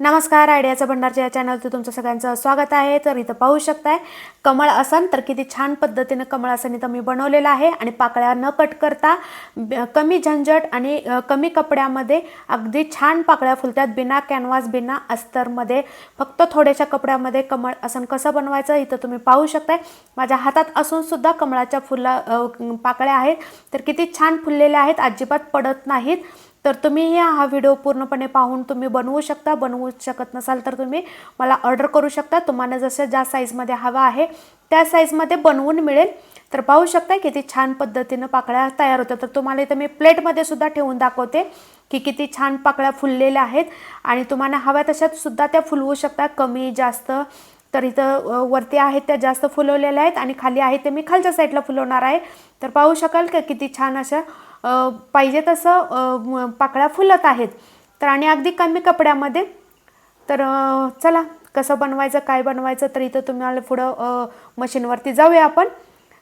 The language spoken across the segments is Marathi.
नमस्कार आयडियाचं भंडारच्या या चॅनलचं तुमचं सगळ्यांचं स्वागत आहे. तर इथं पाहू शकताय कमळ आसन तर किती छान पद्धतीनं कमळ आसन इथं मी बनवलेलं आहे. आणि पाकळ्या न कट करता कमी झंझट आणि कमी कपड्यामध्ये अगदी छान पाकळ्या फुलतात. बिना कॅनव्हास बिना अस्तरमध्ये फक्त थोड्याशा कपड्यामध्ये कमळ आसन कसं बनवायचं इथं तुम्ही पाहू शकताय. माझ्या हातात असूनसुद्धा कमळाच्या फुला पाकळ्या आहेत. तर किती छान फुललेल्या आहेत. अजिबात पडत नाहीत. तर तुम्ही हा व्हिडिओ पूर्णपणे पाहून तुम्ही बनवू शकता. बनवू शकत नसाल तर तुम्ही मला ऑर्डर करू शकता. तुम्हाला जसं ज्या साईजमध्ये हवा आहे त्या साईजमध्ये बनवून मिळेल. तर पाहू शकता किती छान पद्धतीनं पाकळ्या तयार होतात. तर तुम्हाला इथं मी प्लेटमध्ये सुद्धा ठेवून दाखवते की किती छान पाकळ्या फुललेल्या आहेत. आणि तुम्हाला हव्या तशात सुद्धा त्या फुलवू शकता. कमी जास्त तर इथं वरती आहेत त्या जास्त फुलवलेल्या आहेत. आणि खाली आहेत ते मी खालच्या साईडला फुलवणार आहे. तर पाहू शकाल का किती छान अशा पाहिजे तसं पाकळ्या फुलत आहेत. तर आणि अगदी कमी कपड्यामध्ये. तर चला कसं बनवायचं काय बनवायचं तर इथं तुम्हाला पुढं मशीनवरती जाऊया आपण.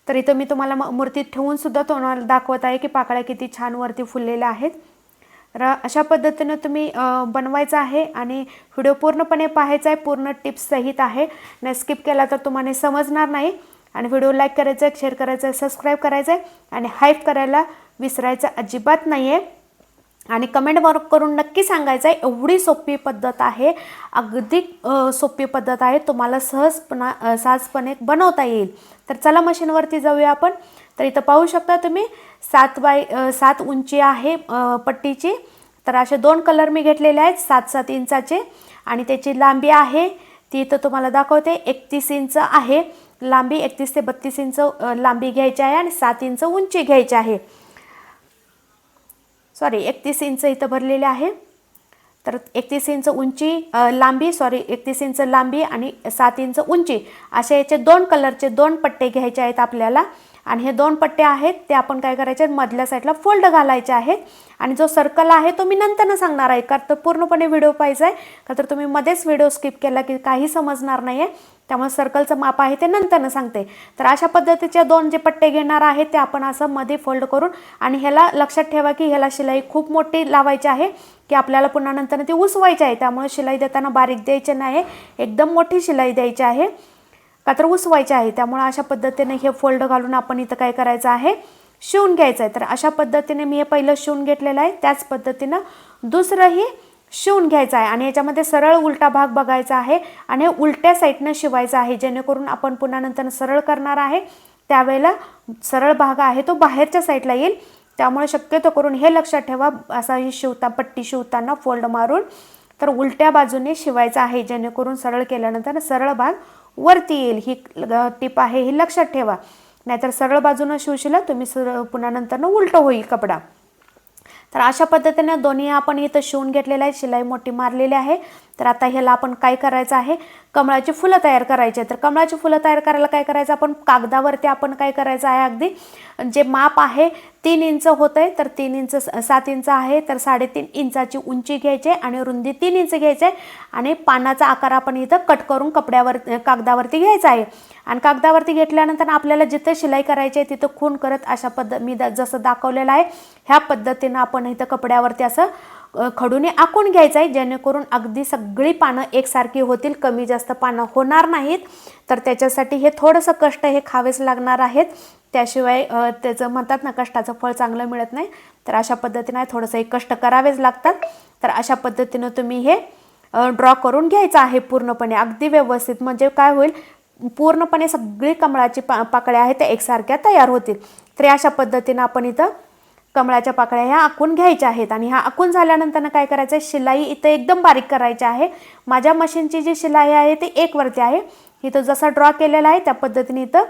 तर इथं मी तुम्हाला म- मूर्तीत ठेवून सुद्धा तुम्हाला दाखवत आहे की पाकळ्या किती छान वरती फुललेल्या आहेत. तर अशा पद्धतीनं तुम्ही बनवायचं आहे आणि व्हिडिओ पूर्णपणे पाहायचा आहे. पूर्ण टिप्स सहित आहे. नाही स्किप केला तर तुम्हाला समजणार नाही. आणि व्हिडिओ लाईक करायचा आहे शेअर करायचं आहे सबस्क्राईब करायचं आहे. आणि हाईप करायला विसरायचं अजिबात नाही आहे आणि कमेंट वर्क करून नक्की सांगायचं आहे एवढी सोपी पद्धत आहे अगदी सोपी पद्धत आहे. तुम्हाला सहजपणा सहजपणे बनवता येईल. तर चला मशीनवरती जाऊया आपण. तर इथं पाहू शकता तुम्ही सात बाय सात उंची आहे पट्टीची. तर असे दोन कलर मी घेतलेले आहेत सात सात इंचाचे. आणि त्याची लांबी आहे ती इथं तुम्हाला दाखवते एकतीस इंच आहे. लांबी एकतीस ते बत्तीस इंच लांबी घ्यायची आहे आणि सात इंच उंची घ्यायची आहे. सॉरी एकतीस इंच इथं भरलेले आहे. तर एकतीस इंच उंची लांबी सॉरी एकतीस इंच लांबी आणि सात इंच उंची. असे याचे दोन कलरचे दोन पट्टे घ्यायचे आहेत आपल्याला. आणि हे दोन पट्टे आहेत ते आपण काय करायचे मधल्या साईडला फोल्ड घालायचे आहेत. आणि जो सर्कल आहे तो मी नंतरनं सांगणार आहे का तर पूर्णपणे व्हिडिओ पाहिजे आहे का तर तुम्ही मध्येच व्हिडिओ स्किप केला की काही समजणार नाही आहे त्यामुळे सर्कलचं माप आहे ते नंतरनं सांगते. तर अशा पद्धतीचे दोन जे पट्टे घेणार आहेत ते आपण असं मध्ये फोल्ड करून आणि ह्याला लक्षात ठेवा की ह्याला शिलाई खूप मोठी लावायची आहे की आपल्याला पुन्हा नंतर ती उसवायची आहे. त्यामुळे शिलाई देताना बारीक द्यायची नाही एकदम मोठी शिलाई द्यायची आहे. का तर उसवायचे आहे. त्यामुळे अशा पद्धतीने हे फोल्ड घालून आपण इथं काय करायचं आहे? शिवून घ्यायचं आहे. तर अशा पद्धतीने मी हे पहिलं शिवून घेतलेलं आहे. त्याच पद्धतीनं दुसरंही शिवून घ्यायचं आहे. आणि याच्यामध्ये सरळ उलटा भाग बघायचा आहे आणि उलट्या साईडनं शिवायचं आहे. जेणेकरून आपण पुन्हा नंतर सरळ करणार आहे. त्यावेळेला सरळ भाग आहे तो बाहेरच्या साईडला येईल. त्यामुळे शक्यतो करून हे लक्षात ठेवा. असा ही शिवता पट्टी शिवताना फोल्ड मारून तर उलट्या बाजूने शिवायचं आहे. जेणेकरून सरळ केल्यानंतर सरळ भाग वरती येईल ही टिप आहे ही लक्षात ठेवा. नाहीतर सरळ बाजूनं शिवशिला तुम्ही सरळ पुन्हा नंतरनं उलटं होईल कपडा. तर अशा पद्धतीने दोन्ही आपण इथं शिवून घेतलेलं आहे शिलाई मोठी मारलेली आहे. तर आता ह्याला आपण काय करायचं आहे? कमळाची फुलं तयार करायची तर कमळाची फुलं तयार करायला काय करायचं? आपण कागदावरती आपण काय करायचं आहे अगदी? जे माप आहे तीन इंच होतं आहे तर तीन इंच सात इंच आहे तर साडेतीन इंचाची उंची घ्यायची आहे आणि रुंदी तीन इंच घ्यायची आहे आणि पानाचा आकार आपण इथं कट करून कपड्यावर कागदावरती घ्यायचा आहे. आणि कागदावरती घेतल्यानंतर आपल्याला जिथं शिलाई करायची आहे तिथं खून करत अशा पद्धत मी जसं दाखवलेलं आहे ह्या पद्धतीनं आपण इथं कपड्यावरती असं खडूने आखून घ्यायचं आहे जेणेकरून अगदी सगळी पानं एकसारखी होतील कमी जास्त पानं होणार नाहीत. तर त्याच्यासाठी हे थोडंसं कष्ट हे खावेच लागणार आहेत. त्याशिवाय त्याचं म्हणतात ना कष्टाचं फळ चांगलं मिळत नाही. तर अशा पद्धतीने थोडंसं हे कष्ट करावेच लागतात. तर अशा पद्धतीनं तुम्ही हे ड्रॉ करून घ्यायचं आहे पूर्णपणे अगदी व्यवस्थित. म्हणजे काय होईल? पूर्णपणे सगळी कमळाची पा पाकळ्या आहेत त्या एकसारख्या तयार होतील. तर अशा पद्धतीनं आपण इथं कमळाच्या पाकळ्या ह्या आखून घ्यायच्या आहेत. आणि ह्या आखून झाल्यानंतर काय करायचं आहे शिलाई इथं एकदम बारीक करायची आहे. माझ्या मशीनची जी शिलाई आहे ती एक वरती आहे. इथं जसा ड्रॉ केलेला आहे त्या पद्धतीने इथं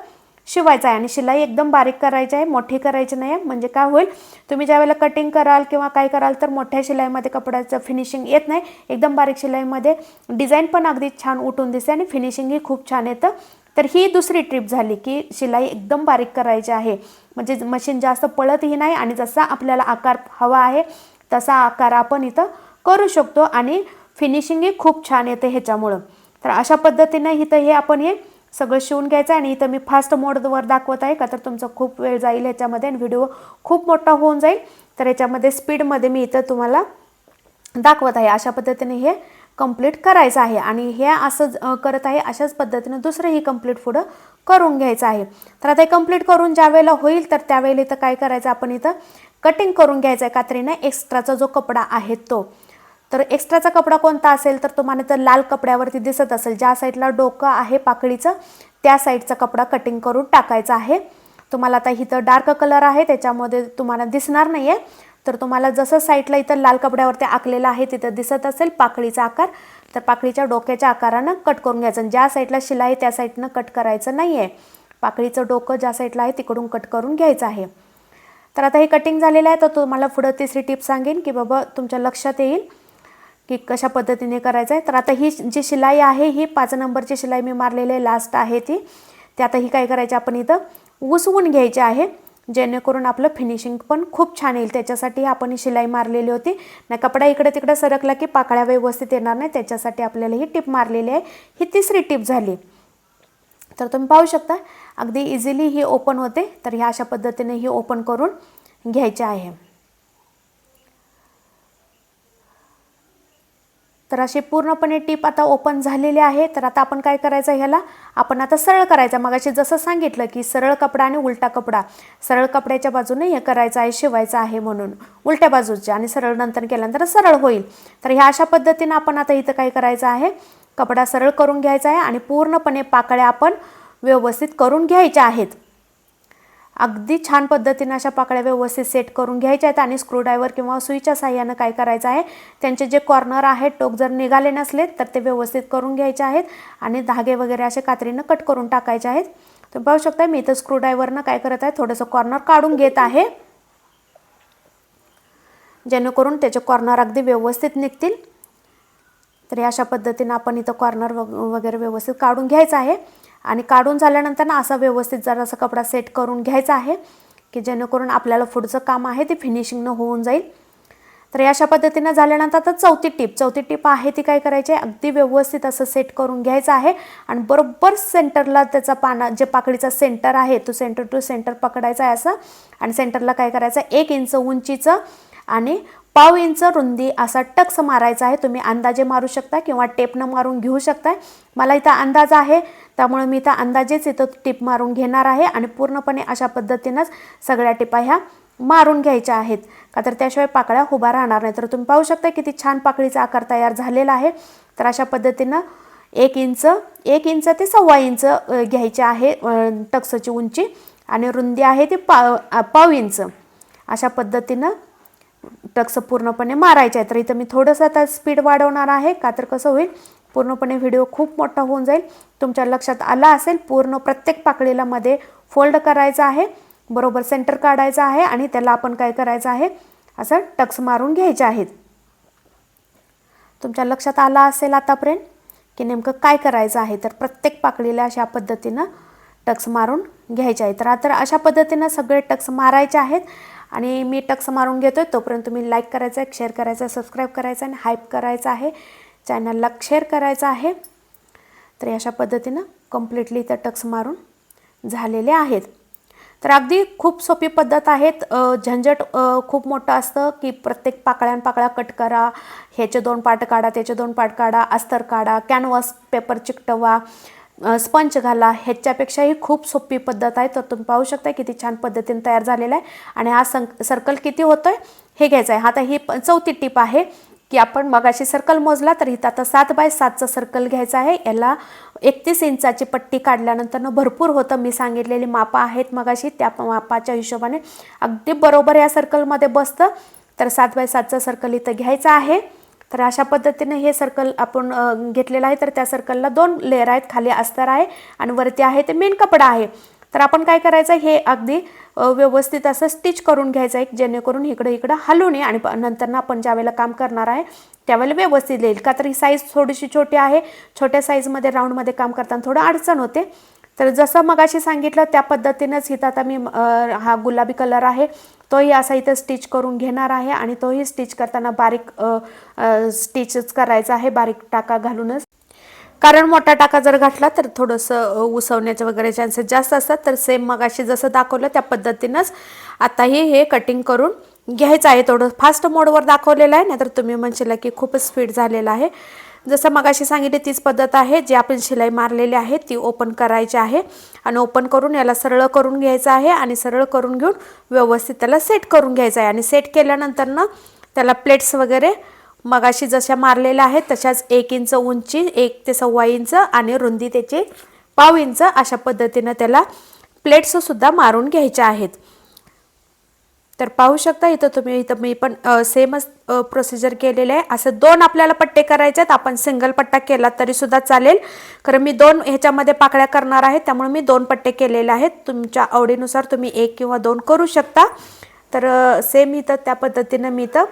शिवायचं आहे. आणि शिलाई एकदम बारीक करायची आहे. मोठी करायची नाही आहे म्हणजे काय होईल? तुम्ही ज्यावेळेला कटिंग कराल किंवा काय कराल तर मोठ्या शिलाईमध्ये कपड्याचं फिनिशिंग येत नाही. एकदम बारीक शिलाईमध्ये डिझाईन पण अगदी छान उठून दिसते आणि फिनिशिंगही खूप छान येतं. तर ही दुसरी ट्रिप झाली की शिलाई एकदम बारीक करायची आहे. म्हणजे मशीन जास्त पळतही नाही आणि जसा आपल्याला आकार हवा आहे तसा आकार आपण इथं करू शकतो आणि फिनिशिंगही खूप छान येते ह्याच्यामुळं. तर अशा पद्धतीनं इथं हे आपण हे सगळं शिवून घ्यायचं आहे आणि इथं मी फास्ट मोडवर दाखवत आहे का तर तुमचा खूप वेळ जाईल ह्याच्यामध्ये आणि व्हिडिओ खूप मोठा होऊन जाईल. तर याच्यामध्ये स्पीडमध्ये मी इथं तुम्हाला दाखवत आहे. अशा पद्धतीने हे कंप्लीट करायचं आहे. आणि हे असं करत आहे अशाच पद्धतीनं दुसरंही कंप्लीट पुढं करून घ्यायचं आहे. तर आता हे कंप्लीट करून ज्या वेळेला होईल तर त्यावेळेला इथं काय करायचं आपण इथं कटिंग करून घ्यायचं आहे कात्रीनं. एक्स्ट्राचा जो कपडा आहे तो. तर एक्स्ट्राचा कपडा कोणता असेल तर तुम्हाला तर लाल कपड्यावरती दिसत असेल. ज्या साईडला डोकं आहे पाकळीचं त्या साईडचा कपडा कटिंग करून टाकायचा आहे. तुम्हाला आता इथं डार्क कलर आहे त्याच्यामध्ये तुम्हाला दिसणार नाही आहे तर तुम्हाला जसं साईडला इथं लाल कपड्यावरती आखलेलं आहे तिथं दिसत असेल पाकळीचा आकार. तर पाकळीच्या डोक्याच्या आकारानं कट करून घ्यायचं. आणि ज्या साईडला शिलाई त्या साईडनं कट करायचं नाही आहे पाकळीचं डोकं ज्या साईडला आहे तिकडून कट करून घ्यायचं आहे. तर आता हे कटिंग झालेलं आहे तर तुम्हाला पुढं तिसरी टिप सांगेन की बाबा तुमच्या लक्षात येईल की कशा पद्धतीने करायचं आहे तर आता ही जी शिलाई आहे ही पाच नंबरची शिलाई मी मारलेली आहे लास्ट आहे ती. ते आता ही काय करायची आपण इथं उसवून घ्यायची आहे. जेणेकरून आपलं फिनिशिंग पण खूप छान येईल. त्याच्यासाठी आपण ही शिलाई मारलेली होती. नाही कपडा इकडे तिकडे सरकला की पाकळ्या व्यवस्थित येणार नाही. त्याच्यासाठी आपल्याला ही टिप मारलेली आहे. ही तिसरी टिप झाली. तर तुम्ही पाहू शकता अगदी इझिली ही ओपन होते. तर ह्या अशा पद्धतीने ही ओपन करून घ्यायचे आहे. तर अशी पूर्णपणे टीप आता ओपन झालेले आहे तर आता आपण काय करायचं ह्याला? आपण आता सरळ करायचं. मग जसं सांगितलं की सरळ कपडा आणि उलटा कपडा. सरळ कपड्याच्या बाजूने हे करायचं आहे शिवायचं आहे म्हणून. उलट्या बाजूच्या आणि सरळ नंतर केल्यानंतर सरळ होईल. तर ह्या अशा पद्धतीनं आपण आता इथं काय करायचं आहे? कपडा सरळ करून घ्यायचा आहे आणि पूर्णपणे पाकळ्या आपण व्यवस्थित करून घ्यायच्या आहेत. अगदी छान पद्धतीने अशा पाकळ्या व्यवस्थित सेट करून घ्यायच्या आहेत आणि स्क्रूड्रायव्हर किंवा सुईच्या साह्यानं काय करायचं आहे त्यांचे जे कॉर्नर आहेत टोक जर निघाले नसले तर ते व्यवस्थित करून घ्यायचे आहेत आणि धागे वगैरे असे कात्रीनं कट करून टाकायचे आहेत. तुम्ही पाहू शकता मी इथं स्क्रूड्रायव्हरनं काय करत आहे थोडंसं कॉर्नर काढून घेत आहे. जेणेकरून त्याचे कॉर्नर अगदी व्यवस्थित निघतील. तर अशा पद्धतीनं आपण इथं कॉर्नर वग वगैरे व्यवस्थित काढून घ्यायचं आहे. आणि काढून झाल्यानंतर ना असा व्यवस्थित जरासा कपडा सेट करून घ्यायचा आहे की जेणेकरून आपल्याला पुढचं काम आहे ते फिनिशिंगनं होऊन जाईल. तर अशा पद्धतीनं झाल्यानंतर आता चौथी टीप चौथी टीप आहे ती काय करायची आहे? अगदी व्यवस्थित असं सेट करून घ्यायचं आहे आणि बरोबर सेंटरला त्याचा पाना जे पाकडीचा सेंटर आहे तो सेंटर टू सेंटर पकडायचा आहे असं. आणि सेंटरला काय करायचं? आहे एक इंच उंचीचं आणि पाव इंच रुंदी असा टक्स मारायचा आहे. तुम्ही अंदाजे मारू शकता किंवा टेपनं मारून घेऊ शकताय. मला इथं अंदाज आहे. त्यामुळे मी इथं अंदाजेच इथं टिप मारून घेणार आहे आणि पूर्णपणे अशा पद्धतीनंच सगळ्या टिपा ह्या मारून घ्यायच्या आहेत. का तर त्याशिवाय पाकळ्या उभा राहणार नाही तर तुम्ही पाहू शकता किती छान पाकळीचा आकार तयार झालेला आहे. तर अशा पद्धतीनं एक इंच एक इंच ते सव्वा इंच घ्यायचे आहे टक्सची उंची आणि रुंदी आहे ती पा पाव इंच. अशा पद्धतीनं टक्स पूर्णपणे मारायचे आहे तर इथं मी थोडंसं आता स्पीड वाढवणार आहे. का तर कसं होईल पूर्णपणे व्हिडिओ खूप मोठा होऊन जाईल. तुमच्या लक्षात आला असेल पूर्ण प्रत्येक पाकळीला मध्ये फोल्ड करायचं आहे. बरोबर सेंटर काढायचं आहे आणि त्याला आपण काय करायचं आहे? असं टक्स मारून घ्यायचे आहेत. तुमच्या लक्षात आला असेल आतापर्यंत की नेमकं काय करायचं आहे? तर प्रत्येक पाकळीला अशा पद्धतीनं टक्स मारून घ्यायचे आहे तर आता अशा पद्धतीनं सगळे टक्स मारायचे आहेत. आणि मी टक्स मारून घेतो आहे तोपर्यंत तुम्ही लाईक करायचं आहे शेअर करायचं आहे सबस्क्राईब करायचं आहे आणि हाईप करायचं आहे. चॅनलला शेअर करायचं आहे. तर अशा पद्धतीनं कम्प्लिटली त्या टक्स मारून झालेले आहेत. तर अगदी खूप सोपी पद्धत आहेत. झंझट खूप मोठं असतं की प्रत्येक पाकळ्यान पाकळ्या कट करा ह्याचे दोन पाट काढा त्याचे दोन पाट काढा अस्तर काढा कॅनव्हास पेपर चिकटवा स्पंज घाला ह्याच्यापेक्षाही खूप सोपी पद्धत आहे. तर तुम्ही पाहू शकता किती छान पद्धतीने तयार झालेला आहे. आणि हा सं सर्कल किती होतो आहे हे घ्यायचं आहे. आता ही प- चौथी टीप आहे की आपण मगाशी सर्कल मोजला तर इथं आता सात बाय सातचा सर्कल घ्यायचा आहे. याला एकतीस इंचाची पट्टी काढल्यानंतर भरपूर होतं. मी सांगितलेली मापं आहेत मगाशी. त्या मापाच्या हिशोबाने अगदी बरोबर या सर्कलमध्ये बसतं. तर सात बाय सातचं सर्कल इथं घ्यायचं आहे. तर अशा पद्धतीने हे सर्कल आपण घेतलेलं आहे. तर त्या सर्कलला दोन लेअर आहेत. खाली अस्तर आहे आणि वरती आहे ते मेन कपडा आहे. तर आपण काय करायचं? हे अगदी व्यवस्थित असं स्टिच करून घ्यायचं आहे जेणेकरून इकडं इकडं हलू नये आणि नंतर ना आपण ज्यावेळेला काम करणार आहे त्यावेळेला व्यवस्थित येईल. का तर ही साईज थोडीशी छोटी आहे. छोट्या साईजमध्ये राऊंडमध्ये काम करताना थोडं अडचण होते. तर जसं मगाशी सांगितलं त्या पद्धतीनंच इथं आता मी हा गुलाबी कलर आहे. तोही असा इथं स्टिच करून घेणार आहे आणि तोही स्टिच करताना बारीक स्टिचच करायचा आहे बारीक टाका घालूनच. कारण मोठा टाका जर घातला तर थोडंसं उसवण्याचे वगैरे चान्सेस जास्त असतात. तर सेम मगाशी जसं दाखवलं त्या पद्धतीनंच आताही हे कटिंग करून घ्यायचं आहे. थोडं फास्ट मोडवर दाखवलेलं आहे नाहीतर तुम्ही म्हणशील की खूपच स्पीड झालेलं आहे. जसं मगाशी सांगितले तीच पद्धत आहे. जी आपण शिलाई मारलेली आहे ती ओपन करायची आहे. आणि ओपन करून याला सरळ करून घ्यायचं आहे आणि सरळ करून घेऊन व्यवस्थित त्याला सेट करून घ्यायचं आहे. आणि सेट केल्यानंतर ना त्याला प्लेट्स वगैरे मगाशी जशा मारलेल्या आहेत तशाच एक इंच उंची एक ते सव्वा इंच आणि रुंदी त्याची पाव इंच अशा पद्धतीनं त्याला प्लेट्ससुद्धा मारून घ्यायच्या आहेत. तर पाहू शकता इथं तुम्ही इथं मी पण सेमच प्रोसिजर केलेलं आहे. असं दोन आपल्याला पट्टे करायचे आहेत. आपण सिंगल पट्टा केला तरी सुद्धा चालेल. कारण मी दोन ह्याच्यामध्ये पाकळ्या करणार आहे. त्यामुळे मी दोन पट्टे केलेले आहेत. तुमच्या आवडीनुसार तुम्ही एक किंवा दोन करू शकता. तर सेम इथं त्या पद्धतीनं मी इथं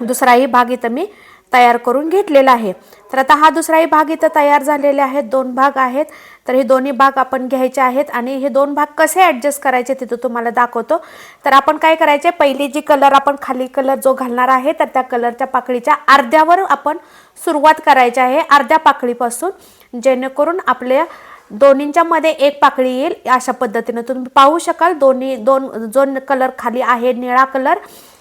दुसराही भाग इथं मी तयार करून घेतलेला आहे. तर आता हा दुसराही भाग इथं तयार झालेला आहेत दोन भाग आहेत. तर हे दोन्ही भाग आपण घ्यायचे आहेत आणि हे दोन भाग कसे ॲडजस्ट करायचे तिथं तुम्हाला दाखवतो. तर आपण काय करायचे पहिली जी कलर आपण खाली कलर जो घालणार आहे तर त्या कलरच्या पाकळीच्या अर्ध्यावर आपण सुरुवात करायची आहे अर्ध्या पाकळीपासून. जेणेकरून आपल्या दोन्हींच्या मध्ये एक पाकळी येईल अशा पद्धतीनं तुम्ही पाहू शकाल. दोन्ही दोन जो कलर खाली आहे निळा कलर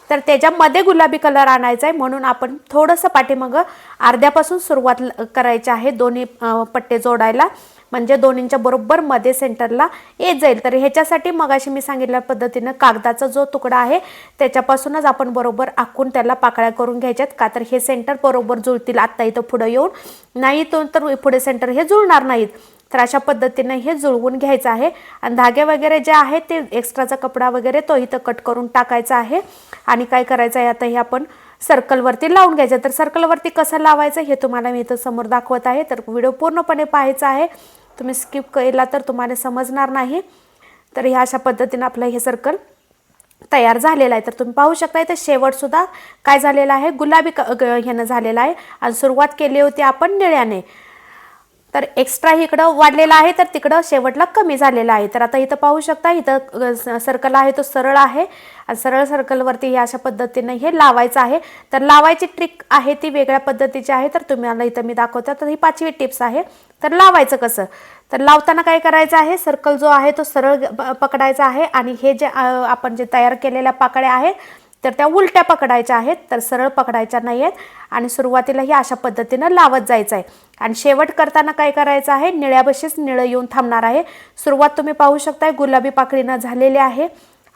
तर त्याच्यामध्ये गुलाबी कलर आणायचा आहे. म्हणून आपण थोडंसं पाठीमागं अर्ध्यापासून सुरुवात करायची आहे दोन्ही पट्टे जोडायला. म्हणजे दोन्हींच्या बरोबर मध्ये सेंटरला येत जाईल. तर ह्याच्यासाठी मगाशी मी सांगितल्या पद्धतीनं कागदाचा जो तुकडा आहे त्याच्यापासूनच आपण बरोबर आखून त्याला पाकळ्या करून घ्यायच्यात. का तर हे सेंटर बरोबर जुळतील आत्ता इथं पुढं येऊन. नाही तो तर पुढे सेंटर हे जुळणार नाहीत. तर अशा पद्धतीने हे जुळवून घ्यायचं आहे. आणि धागे वगैरे जे आहेत ते एक्स्ट्राचा कपडा वगैरे तो इथं कट करून टाकायचा आहे. आणि काय करायचं आहे आता हे आपण सर्कलवरती लावून घ्यायचं. तर सर्कलवरती कसं लावायचं हे तुम्हाला मी इथं समोर दाखवत आहे. तर व्हिडिओ पूर्णपणे पाहायचा आहे. तुम्ही स्किप केला तर तुम्हाला समजणार नाही. तर ह्या अशा पद्धतीनं आपलं हे सर्कल तयार झालेला आहे. तर तुम्ही पाहू शकता इथे शेवटसुद्धा काय झालेला आहे? गुलाबी क ह्यानं झालेला आहे. आणि सुरुवात केली होती आपण निळ्याने. तर एक्स्ट्रा इकडं वाढलेलं आहे तर तिकडं शेवटला कमी झालेला आहे. तर आता इथं पाहू शकता इथं सर्कल आहे तो सरळ आहे. आणि सरळ सर्कलवरती हे अशा पद्धतीनं हे लावायचं आहे. तर लावायची ट्रिक आहे ती वेगळ्या पद्धतीची आहे तर तुम्हाला इथं मी दाखवते. तर ही पाचवी टिप्स आहे. तर लावायचं कसं? तर लावताना काय करायचं आहे? सर्कल जो आहे तो सरळ पकडायचा आहे. आणि हे जे आपण जे तयार केलेल्या पाकळ्या आहेत तर त्या उलट्या पकडायच्या आहेत तर सरळ पकडायच्या नाही आहेत आणि सुरुवातीला ही अशा पद्धतीनं लावत जायचं आहे आणि शेवट करताना काय करायचं आहे? निळ्याबशीच निळं येऊन थांबणार आहे. सुरुवात तुम्ही पाहू शकताय गुलाबी पाकळीनं झालेली आहे.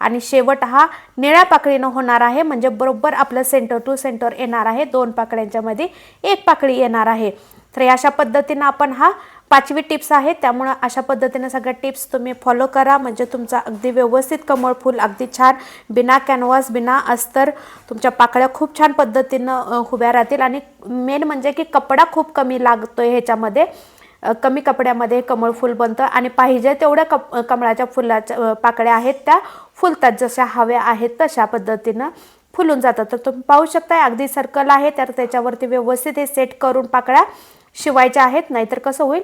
आणि शेवट हा निळ्या पाकळीनं होणार आहे. म्हणजे बरोबर आपलं सेंटर टू सेंटर येणार आहे. दोन पाकळ्यांच्या मध्ये एक पाकळी येणार आहे. तर अशा पद्धतीनं आपण हा पाचवी टिप्स आहे त्यामुळं अशा पद्धतीनं सगळ्या टिप्स तुम्ही फॉलो करा. म्हणजे तुमचा अगदी व्यवस्थित कमळ फूल अगदी छान बिना कॅनव्हास बिना अस्तर तुमच्या पाकळ्या खूप छान पद्धतीनं उभ्या राहतील. आणि मेन म्हणजे की कपडा खूप कमी लागतो आहे ह्याच्यामध्ये कमी कपड्यामध्ये कमळ फूल बनतं. आणि पाहिजे तेवढ्या कप कमळाच्या फुलाच्या पाकळ्या आहेत. त्या फुलतात. जशा हव्या आहेत तशा पद्धतीनं फुलून जातात. तर तुम्ही पाहू शकता अगदी सर्कल आहे. तर त्याच्यावरती व्यवस्थित हे सेट करून पाकळ्या शिवायच्या आहेत नाहीतर कसं होईल?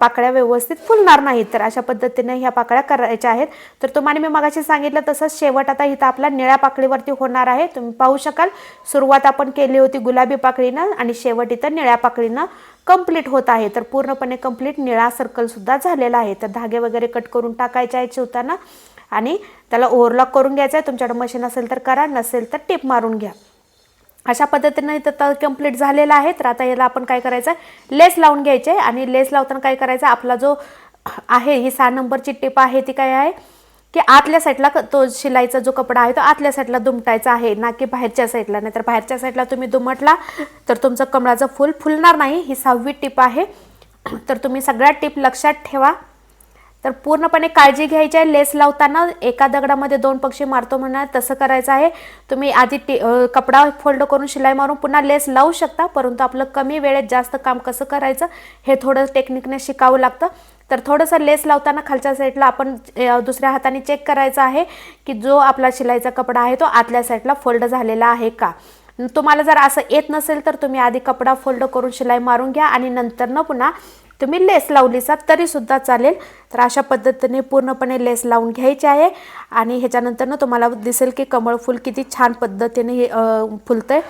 पाकळ्या व्यवस्थित फुलणार नाहीत. तर अशा पद्धतीने ह्या पाकळ्या करायच्या आहेत. तर तुम्हाला मी मगाशी सांगितलं तसंच शेवट आता इथं आपला निळ्या पाकळीवरती होणार आहे. तुम्ही पाहू शकाल सुरुवात आपण केली होती गुलाबी पाकळीनं आणि शेवट इथं निळ्या पाकळीनं कंप्लीट होत आहे. तर पूर्णपणे कंप्लीट निळा सर्कलसुद्धा झालेला आहे. तर धागे वगैरे कट करून टाकायचे आहेत शिवताना. आणि त्याला ओव्हरलॉक करून घ्यायचं आहे. तुमच्याकडे मशीन असेल तर करा नसेल तर टिप मारून घ्या. अशा पद्धतीने इथं तर कंप्लीट झालेला आहे. तर आता याला आपण काय करायचं? लेस लावून घ्यायचे आणि लेस लावताना काय करायचं? आपला जो आहे ही सहा नंबरची टिप आहे ती काय आहे? की आतल्या साईडला तो शिलाईचा जो कपडा आहे तो आतल्या साईडला दुमटायचा आहे ना की बाहेरच्या साईडला नाही तर बाहेरच्या साईडला तुम्ही दुमटला तर तुमचं कमळाचं फूल फुलणार नाही. ही सहावी टिप आहे. तर तुम्ही सगळ्या टिप लक्षात ठेवा. तर पूर्णपणे काळजी घ्यायची आहे. लेस लावताना एका दगडामध्ये दोन पक्षी मारतो म्हणा तसं करायचं आहे. तुम्ही आधी टी कपडा फोल्ड करून शिलाई मारून पुन्हा लेस लावू शकता परंतु आपलं कमी वेळेत जास्त काम कसं करायचं हे थोडं टेक्निकने शिकावं लागतं. तर थोडंसं लेस लावताना खालच्या साईडला आपण दुसऱ्या हाताने चेक करायचं आहे की जो आपला शिलाईचा कपडा आहे तो आतल्या साईडला फोल्ड झालेला आहे का? तुम्हाला जर असं येत नसेल तर तुम्ही आधी कपडा फोल्ड करून शिलाई मारून घ्या आणि नंतर न पुन्हा तुम्ही लेस लावलीसा तरीसुद्धा चालेल. तर अशा पद्धतीने पूर्णपणे लेस लावून घ्यायची आहे. आणि ह्याच्यानंतर ना तुम्हाला दिसेल की कमळ फुल किती छान पद्धतीने हे फुलतं आहे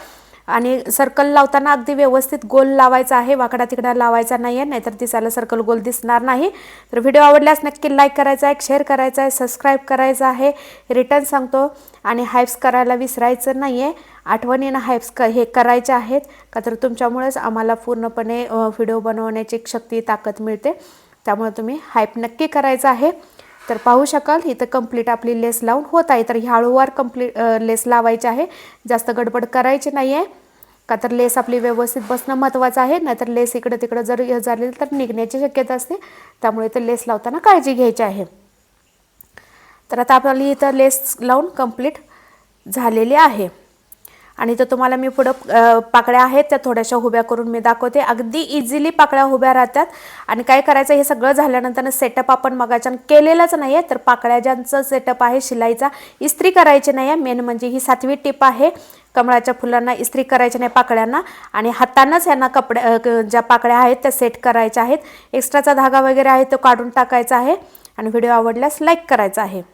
आणि सर्कल लावताना अगदी व्यवस्थित गोल लावायचा आहे. वाकडा तिकडा लावायचा नाही आहे नाहीतर दिसायला सर्कल गोल दिसणार नाही. तर व्हिडिओ आवडल्यास नक्की लाईक करायचा आहे शेअर करायचा आहे सबस्क्राईब करायचा आहे. रिटर्न सांगतो. आणि हाईप्स करायला विसरायचं नाही आहे आठवणीनं हाईप्स क हे करायचे आहेत. का तर तुमच्यामुळेच आम्हाला पूर्णपणे व्हिडिओ बनवण्याची शक्ती ताकद मिळते. त्यामुळे तुम्ही हाईप नक्की करायचं आहे. तर पाहू शकाल इथं कंप्लीट आपली लेस लावून होत आहे. तर हळूवार कंप्लीट लेस लावायची आहे. जास्त गडबड करायची नाही आहे का तर लेस आपली व्यवस्थित बसणं महत्त्वाचं आहे. नाहीतर लेस इकडं तिकडं जर हे झाली तर निघण्याची शक्यता असते. त्यामुळे ते लेस लावताना काळजी घ्यायची आहे. तर आता आपल्याला इथं लेस लावून कंप्लीट झालेली आहे. आणि तर तुम्हाला मी पुढं पाकळ्या आहेत त्या थोड्याशा उभ्या करून मी दाखवते. अगदी इझिली पाकळ्या उभ्या राहतात. आणि काय करायचं हे सगळं झाल्यानंतर सेटअप आपण मगाच्यान केलेलाच नाही आहे तर पाकळ्या ज्यांचं सेटअप आहे शिलाईचा इस्त्री करायची नाही आहे मेन म्हणजे ही सातवी टिप आहे. कमळाच्या फुलांना इस्त्री करायची नाही पाकळ्यांना. आणि हातानंच यांना कपड्या क- ज्या पाकळ्या आहेत त्या सेट करायच्या आहेत. एक्स्ट्राचा धागा वगैरे आहे तो काढून टाकायचा आहे. आणि व्हिडिओ आवडल्यास लाईक करायचा आहे.